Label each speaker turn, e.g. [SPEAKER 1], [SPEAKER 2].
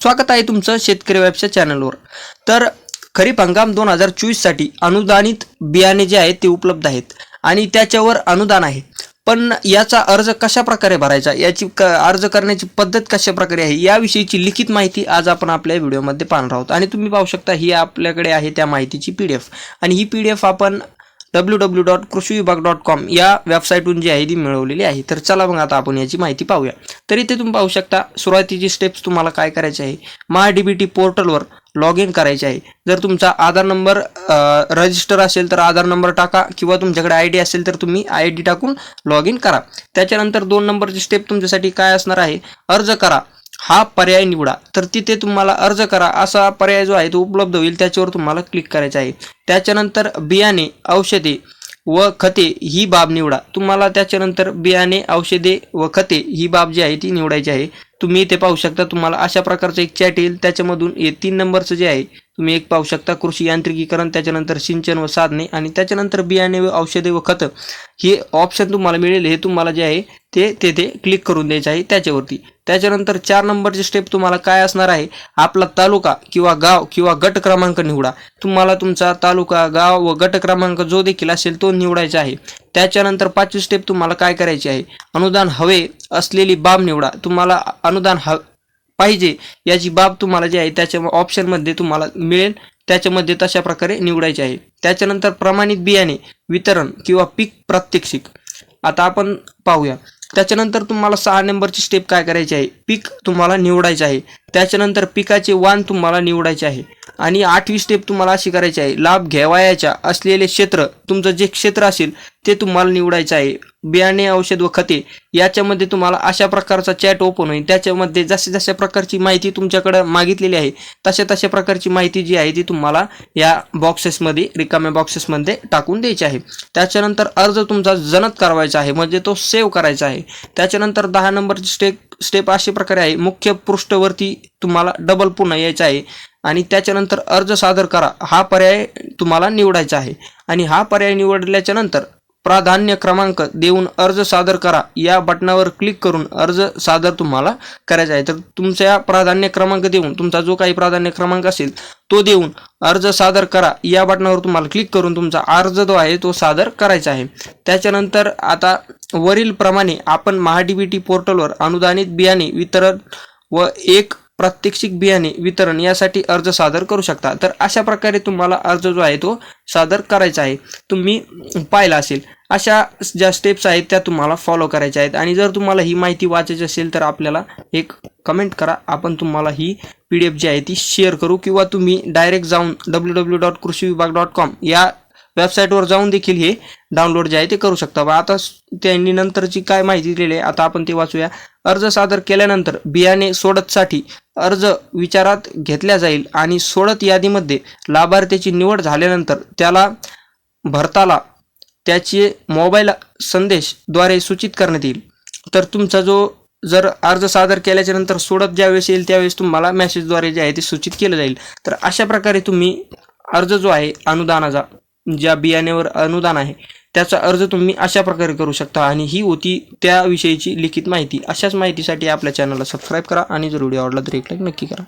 [SPEAKER 1] स्वागत आहे तुमचं शेतकरी वेबच्या चॅनलवर तर खरीप हंगाम दोन हजार चोवीससाठी अनुदानित बियाणे जे आहेत ते उपलब्ध आहेत आणि त्याच्यावर अनुदान आहे. पण याचा अर्ज कशा प्रकारे भरायचा? याची क अर्ज करण्याची पद्धत कशा प्रकारे आहे? याविषयीची लिखित माहिती आज आपण आपल्या व्हिडिओमध्ये पाहणार आहोत. आणि तुम्ही पाहू शकता ही आपल्याकडे आहे त्या माहितीची पी डी एफ आणि ही पी डी एफ आपण डब्ल्यू डब्ल्यू डॉट कृषी विभाग डॉट कॉम या वेबसाईटहून जी आहे ती मिळवलेली आहे. तर चला मग आता आपण याची माहिती पाहूया. तर इथे तुम्ही पाहू शकता सुरुवातीची स्टेप्स तुम्हाला काय करायचे आहे? महा डी बी टी पोर्टलवर लॉग इन करायचे आहे. जर तुमचा आधार नंबर रजिस्टर असेल तर आधार नंबर टाका किंवा तुमच्याकडे आय डी असेल तर तुम्ही आय डी टाकून लॉग इन करा. त्याच्यानंतर दोन नंबरची स्टेप तुमच्यासाठी काय असणार आहे? अर्ज करा. हा पर्याय निवडा. तर तिथे तुम्हाला अर्ज करा. असा पर्याय जो आहे तो उपलब्ध होईल त्याच्यावर तुम्हाला क्लिक करायचं आहे. त्याच्यानंतर बियाणे औषधे व खते ही बाब निवडा. तुम्हाला त्याच्यानंतर बियाणे औषधे व खते ही बाब जी आहे ती निवडायची आहे. तुम्ही इथे पाहू शकता तुम्हाला अशा प्रकारचं एक चॅट येईल. त्याच्यामधून हे तीन नंबरचं जे आहे तुम्ही एक पाहू शकता कृषी यांत्रिकीकरण त्याच्यानंतर सिंचन व साधने आणि त्याच्यानंतर बियाणे व औषधे व खतं. हे ऑप्शन तुम्हाला मिळेल हे तुम्हाला जे आहे ते तेथे क्लिक करून द्यायचं आहे त्याच्यावरती. त्याच्यानंतर चार नंबरची स्टेप तुम्हाला काय असणार आहे? आपला तालुका किंवा गाव किंवा गट क्रमांक निवडा. तुम्हाला तुमचा तालुका गाव व गट क्रमांक जो देखील असेल तो निवडायचा आहे. त्याच्यानंतर पाचवी स्टेप तुम्हाला काय करायची आहे? अनुदान हवे असलेली बाब निवडा. तुम्हाला अनुदान ह पाहिजे. याची बाब तुम्हाला जी आहे त्याच्या ऑप्शनमध्ये तुम्हाला मिळेल. त्याच्यामध्ये तशा प्रकारे निवडायचे आहे. त्याच्यानंतर प्रमाणित बियाणे वितरण किंवा पीक प्रात्यक्षिक. आता आपण पाहूया. त्याच्यानंतर तुम्हाला सहा नंबरची स्टेप काय करायची आहे? पीक तुम्हाला निवडायचे आहे. त्याच्यानंतर पिकाचे वाण तुम्हाला निवडायचे आहे. आणि आठवी स्टेप तुम्हाला अशी करायची आहे. लाभ घ्यावायाच्या असलेले क्षेत्र तुमचं जे क्षेत्र असेल ते तुम्हाला निवडायचं आहे. बियाणे औषध व खते याच्यामध्ये तुम्हाला अशा प्रकारचा चॅट ओपन होईल. त्याच्यामध्ये जशा जशा प्रकारची माहिती तुमच्याकडं मागितलेली आहे तशा तशा प्रकारची माहिती जी आहे ती तुम्हाला या बॉक्सेसमध्ये रिकाम्या बॉक्सेसमध्ये टाकून द्यायची आहे. त्याच्यानंतर अर्ज तुमचा जनत करावायचा आहे. म्हणजे तो सेव्ह करायचा आहे. त्याच्यानंतर दहा नंबरची स्टेप स्टेप अशा प्रकारे आहे. मुख्य पृष्ठवरती तुम्हाला डबल पुन्हा यायचं आहे. आणि त्याच्यानंतर अर्ज सादर करा. हा पर्याय तुम्हाला निवडायचा आहे. आणि हा पर्याय निवडल्याच्या नंतर प्राधान्य क्रमांक देऊन अर्ज सादर करा. या बटनावर क्लिक करून अर्ज सादर तुम्हाला करायचा आहे. तर तुमच्या प्राधान्य क्रमांक देऊन तुमचा जो काही प्राधान्य क्रमांक असेल तो देऊन अर्ज सादर करा. या बटनावर तुम्हाला क्लिक करून तुमचा अर्ज जो आहे तो सादर करायचा आहे. त्याच्यानंतर आता वरील प्रमाणे आपण महाडीबीटी पोर्टलवर अनुदानित बियाणे वितरण व एक प्रात्यक्षिक बियाणे वितरण यासाठी अर्ज सादर करू शकता. तर अशा प्रकारे तुम्हाला अर्ज जो आहे तो सादर करायचा आहे. तुम्ही पाहिला असेल. अशा ज्या स्टेप्स आहेत त्या तुम्हाला फॉलो करायच्या आहेत. आणि जर तुम्हाला ही माहिती वाचायची असेल तर आपल्याला एक कमेंट करा. आपण तुम्हाला ही पी डी एफ जी आहे ती शेअर करू किंवा तुम्ही डायरेक्ट जाऊन डब्ल्यू डब्ल्यू डॉट कृषी विभाग डॉट कॉम या वेबसाईटवर जाऊन देखील हे डाउनलोड जे आहे ते करू शकता. बा आता त्यांनी नंतरची काय माहिती दिलेली आहे आता आपण ते वाचूया. अर्ज सादर केल्यानंतर बियाणे सोडतसाठी अर्ज विचारात घेतल्या जाईल आणि सोडत यादीमध्ये लाभार्थ्याची निवड झाल्यानंतर त्याला भरताला त्याचे मोबाईल संदेशद्वारे सूचित करण्यात येईल. तर तुमचा जो जर अर्ज सादर केल्याच्यानंतर सोडत ज्यावेळेस येईल त्यावेळेस तुम्हाला मेसेजद्वारे जे आहे ते सूचित केलं जाईल. तर अशा प्रकारे तुम्ही अर्ज जो आहे अनुदानाचा ज्या बियाण्यावर अनुदान आहे त्याचा अर्ज तुम्ही अशा प्रकारे करू शकता. आणि ही होती त्याविषयीची लिखित माहिती. अशाच माहितीसाठी आपल्या चॅनलला सबस्क्राईब करा आणि जर व्हिडिओ आवडला तर एक लाईक नक्की करा.